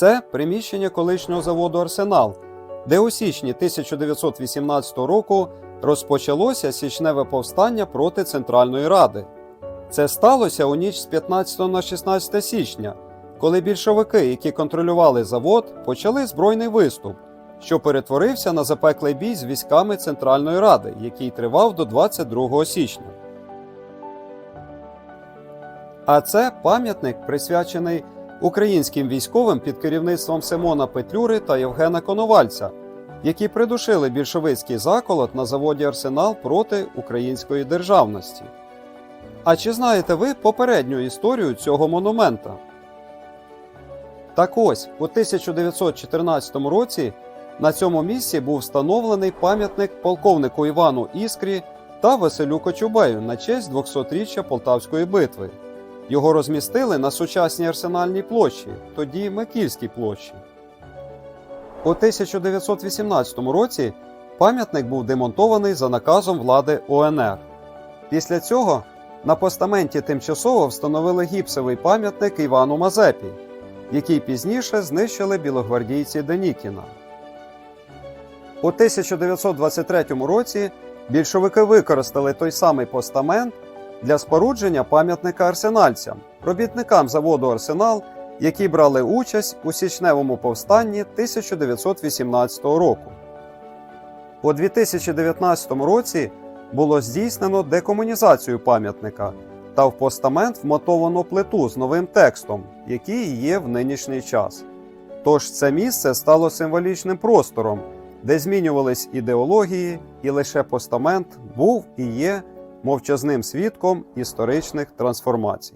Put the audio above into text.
Це приміщення колишнього заводу Арсенал, де у січні 1918 року розпочалося січневе повстання проти Центральної Ради. Це сталося у ніч з 15 на 16 січня, коли більшовики, які контролювали завод, почали збройний виступ, що перетворився на запеклий бій з військами Центральної Ради, який тривав до 22 січня. А це пам'ятник, присвячений українським військовим під керівництвом Симона Петлюри та Євгена Коновальця, які придушили більшовицький заколот на заводі Арсенал проти української державності. А чи знаєте ви попередню історію цього монумента? Так ось, у 1914 році на цьому місці був встановлений пам'ятник полковнику Івану Іскрі та Василю Кочубею на честь 200-річчя Полтавської битви. Його розмістили на сучасній арсенальній площі, тоді Микільській площі. У 1918 році пам'ятник був демонтований за наказом влади ОНР. Після цього на постаменті тимчасово встановили гіпсовий пам'ятник Івану Мазепі, який пізніше знищили білогвардійці Денікіна. У 1923 році більшовики використали той самий постамент для спорудження пам'ятника арсенальцям, робітникам заводу Арсенал, які брали участь у січневому повстанні 1918 року. У 2019 році було здійснено декомунізацію пам'ятника та в постамент вмотовано плиту з новим текстом, який є в нинішній час. Тож це місце стало символічним простором, де змінювались ідеології, і лише постамент був і є мовчазним свідком історичних трансформацій.